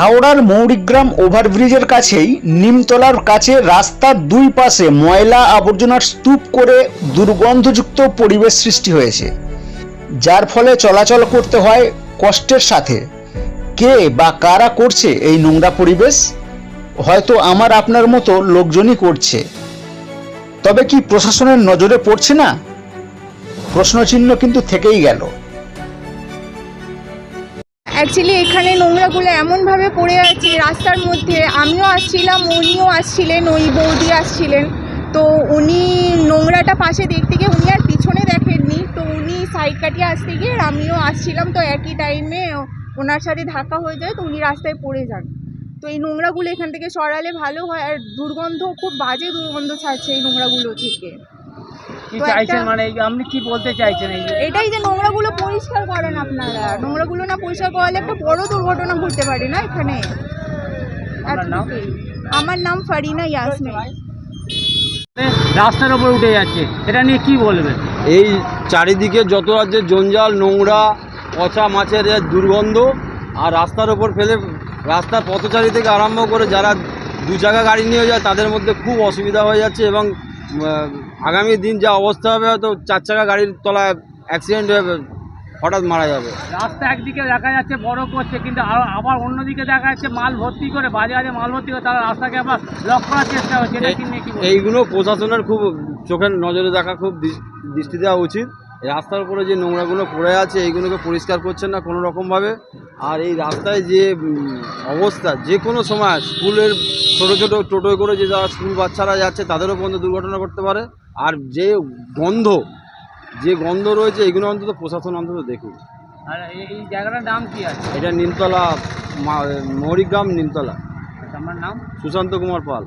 হাওড়ার মৌরিগ্রাম ওভারব্রিজের কাছেই নিমতলার কাছে রাস্তার দুই পাশে ময়লা আবর্জনার স্তূপ করে দুর্গন্ধযুক্ত পরিবেশ সৃষ্টি হয়েছে। যার ফলে চলাচল করতে হয় কষ্টের সাথে। কে বা কারা করছে এই নোংরা পরিবেশ? হয়তো আমার আপনার মতো লোকজনই করছে। তবে কি প্রশাসনের নজরে পড়ছে না? প্রশ্নচিহ্ন কিন্তু থেকেই গেল। অ্যাকচুয়ালি এখানে নোংরাগুলো এমনভাবে পড়ে আছে রাস্তার মধ্যে। আমিও আসছিলাম, উনিও আসছিলেন, ওই বৌদি আসছিলেন। তো উনি নোংরাটা পাশে দেখতে গিয়ে উনি আর পিছনে দেখেননি। তো উনি সাইড কাটিয়ে আসতে গিয়ে আমিও আসছিলাম। তো একই টাইমে ওনার সাথে ধাক্কা হয়ে যায়, তো উনি রাস্তায় পড়ে যান। তো এই নোংরাগুলো এখান থেকে সরালে ভালো হয়। আর দুর্গন্ধ, খুব বাজে দুর্গন্ধ ছাড়ছে এই নোংরাগুলো থেকে। কি চাইছেন? মানে আপনি কি বলতে চাইছেন এটাই যে নোংরাগুলো পরিষ্কার করেন আপনারা। নোংরাগুলো না পরিষ্কার করালে একটা বড় দুর্ঘটনা ঘটতে পারে না এখানে। আমার নাম ফারিনা ইয়াসমিন। রাস্তার উপর উঠে যাচ্ছে। এটা নিয়ে কি বলবেন? এই চারিদিকে যত রাজ্যের জঞ্জাল নোংরা পচা মাছের দুর্গন্ধ আর রাস্তার ওপর ফেলে রাস্তার পথচারী থেকে আরম্ভ করে যারা দু চাকা গাড়ি নিয়ে যায় তাদের মধ্যে খুব অসুবিধা হয়ে যাচ্ছে এবং আগামী দিন যা অবস্থা হবে হয়তো চার চাকা গাড়ির তলায় অ্যাক্সিডেন্ট হয়ে হঠাৎ মারা যাবে। রাস্তা একদিকে দেখা যাচ্ছে বড় করছে কিন্তু আবার অন্যদিকে দেখা যাচ্ছে মাল ভর্তি করে বাজারে মাল ভর্তি করে তারা রাস্তাকে আবার লক করার চেষ্টা হচ্ছে? এইগুলো প্রশাসনের খুব চোখের নজরে দেখা খুব দৃষ্টি দেওয়া উচিত। রাস্তার উপরে যে নোংরাগুলো পড়ে আছে এইগুলোকে পরিষ্কার করছেন না কোনো রকমভাবে আর এই রাস্তায় যে অবস্থা যে কোনো সময় স্কুলের ছোটো ছোটো টোটোয় করে যে যারা স্কুল বাচ্চারা যাচ্ছে তাদেরও পর্যন্ত দুর্ঘটনা করতে পারে। আর যে গন্ধ যে গন্ধ রয়েছে এগুলো অন্তত প্রশাসন অন্তত দেখুন আর এই- জায়গাটার নাম কি আছে? এটা নিমতলা মৌরিগ্রাম নিমতলা। আমার নাম? সুশান্ত কুমার পাল।